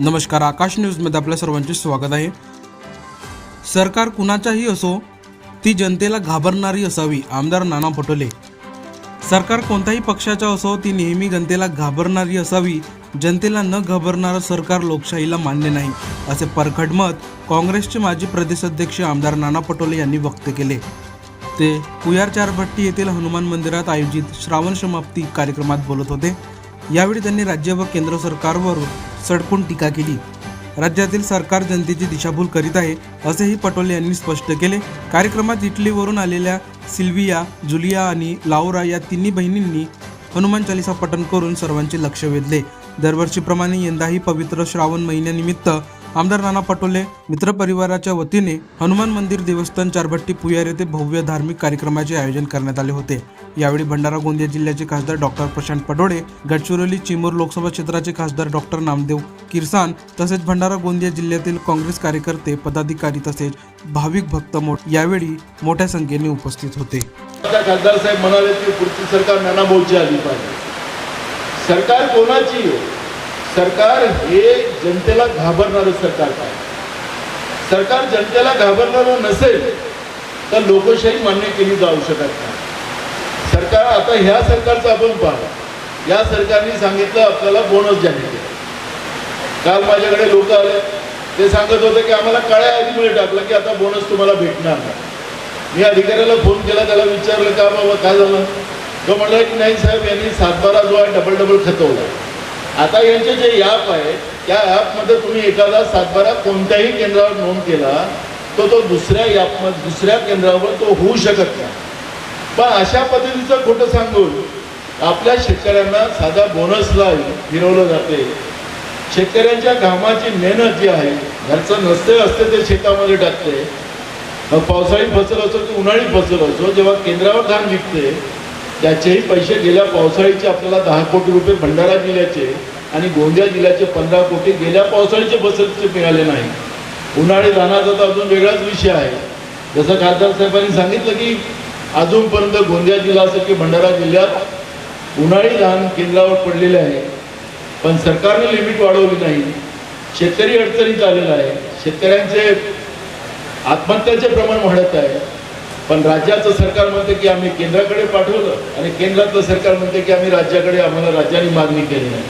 नमस्कार आकाश न्यूजमध्ये आपल्या सर्वांचे स्वागत आहे. सरकार कुणाच्याही असो ती जनतेला घाबरणारी असावी आमदार नाना पटोले. सरकार कोणत्याही पक्षाच्या असो ती नेहमी जनतेला घाबरणारी असावी जनतेला न घाबरणारं सरकार लोकशाहीला मान्य नाही असे परखड मत काँग्रेसचे माजी प्रदेशाध्यक्ष आमदार नाना पटोले यांनी व्यक्त केले. ते कुयार चारभट्टी येथील हनुमान मंदिरात आयोजित श्रावण समाप्ती कार्यक्रमात बोलत होते. यावेळी त्यांनी राज्य व केंद्र सरकारवरून सडकून टीका केली. राज्यातील सरकार जनतेची दिशाभूल करीत आहे असेही पटोले यांनी स्पष्ट केले. कार्यक्रमात इटलीवरून आलेल्या सिल्विया जुलिया आणि लाओरा या तिन्ही बहिणींनी हनुमान चालिसा पठण करून सर्वांचे लक्ष वेधले. दरवर्षीप्रमाणे यंदाही पवित्र श्रावण महिन्यानिमित्त आमदार नाना पटोले मित्रपरिवाराच्या वतीने हनुमान मंदिर देवस्थान चारभट्टी पुयार येथे भव्य धार्मिक कार्यक्रमाचे आयोजन करण्यात आले होते. यावेळी भंडारा गोंदिया जिल्ह्याचे खासदार डॉक्टर प्रशांत पडोळे गडचिरोली चिमूर लोकसभा क्षेत्राचे खासदार डॉक्टर नामदेव किरसान तसेच भंडारा गोंदिया जिल्ह्यातील काँग्रेस कार्यकर्ते पदाधिकारी तसेच भाविक भक्त मोठ यावेळी मोठ्या संख्येने उपस्थित होते. खासदार साहेब म्हणाले की पुढची सरकार नाना आली पाहिजे. सरकार कोणाची आहे? सरकार हे जनतेला घाबरणारं सरकार काय सरकार जनतेला घाबरणारं नसेल तर लोकशाही मान्य केली जाऊ शकत नाही. सरकार आता ह्या सरकारचं आपण पाहा. या सरकारने सांगितलं आपल्याला बोनस जाहीर केला. काल माझ्याकडे लोक आले ते सांगत होते की आम्हाला काळ्या आधीमुळे टाकलं की आता बोनस तुम्हाला भेटणार नाही. मी अधिकाऱ्याला फोन केला त्याला विचारलं का बाबा काय झालं? तो म्हणला की नाही साहेब यांनी सातबारा जो आहे डबल डबल खतवला. आता यांचे जे ॲप आहे त्या ॲपमध्ये तुम्ही एखादा सातबारा कोणत्याही केंद्रावर नोंद केला तो तो दुसऱ्या ॲपमध्ये दुसऱ्या केंद्रावर तो होऊ शकत नाही. पण अशा पद्धतीचं खोटं सांगून आपल्या शेतकऱ्यांना साधा बोनसला फिरवलं जाते. शेतकऱ्यांच्या कामाची मेहनत जी आहे घरचं नसते असते ते शेतामध्ये टाकते. मग पावसाळी फसल असो की उन्हाळी फसल असो जेव्हा केंद्रावर धान विकते त्याचेही पैसे गेल्या पावसाळीचे आपल्याला दहा कोटी रुपये भंडारा जिल्ह्याचे आणि गोंदिया जिल्ह्याचे पंधरा कोटी गेल्या पावसाळीचे बसचे मिळाले नाही. उन्हाळी धानाचा तर अजून वेगळाच विषय आहे. जसं खासदार साहेबांनी सांगितलं की अजूनपर्यंत गोंदिया जिल्हा असेल की भंडारा जिल्ह्यात उन्हाळी धान केंद्रावर पडलेले आहे. पण सरकारने लिमिट वाढवली नाही. शेतकरी अडचणीत आलेला आहे. शेतकऱ्यांचे आत्महत्याचे प्रमाण वाढत आहे. पण राज्याचं सरकार म्हणते की आम्ही केंद्राकडे पाठवलं आणि केंद्रातलं सरकार म्हणते की आम्ही राज्याकडे आम्हाला राज्याने मागणी केली नाही.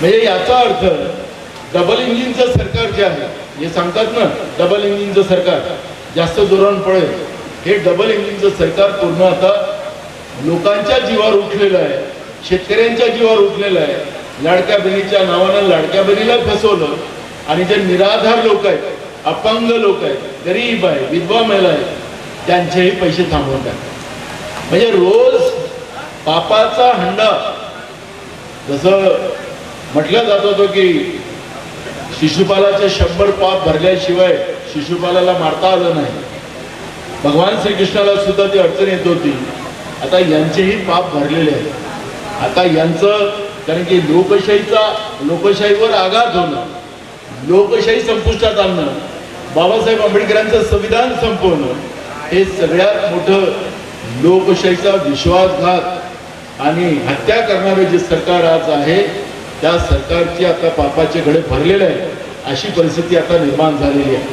म्हणजे याचा अर्थ डबल इंजिनचं सरकार जे आहे हे सांगतात ना डबल इंजिनचं सरकार जास्त जोरान पडेल. हे डबल इंजिनचं सरकार पूर्ण आता लोकांच्या जीवावर उठलेलं आहे शेतकऱ्यांच्या जीवावर उठलेलं आहे. लाडक्या बहिणीच्या नावानं लाडक्या बहिणीला फसवलं आणि जे निराधार लोक आहेत अपंग लोक आहेत गरीब आहे विधवा महिला आहेत त्यांचेही पैसे थांबवून टाकले म्हणजे रोज पापाचा हंडा जसं म्हटलं जात होतं की शिशुपालाचे शंभर पाप भरल्याशिवाय शिशुपालाला मारता आलं नाही. भगवान श्रीकृष्णाला सुद्धा ती अडचण येत होती. आता यांचेही पाप भरलेले आहेत. आता यांचं कारण की लोकशाहीचा लोकशाहीवर आघात होणं लोकशाही संपुष्टात आणणं बाबासाहेब आंबेडकरांचं संविधान संपवणं हे सगळ्यात मोठं लोकशाहीचा विश्वासघात आणि हत्या करणारे जे सरकार आज आहे त्या सरकारची आता पापाचे घडे भरलेले आहे अशी परिस्थिती आता निर्माण झालेली आहे.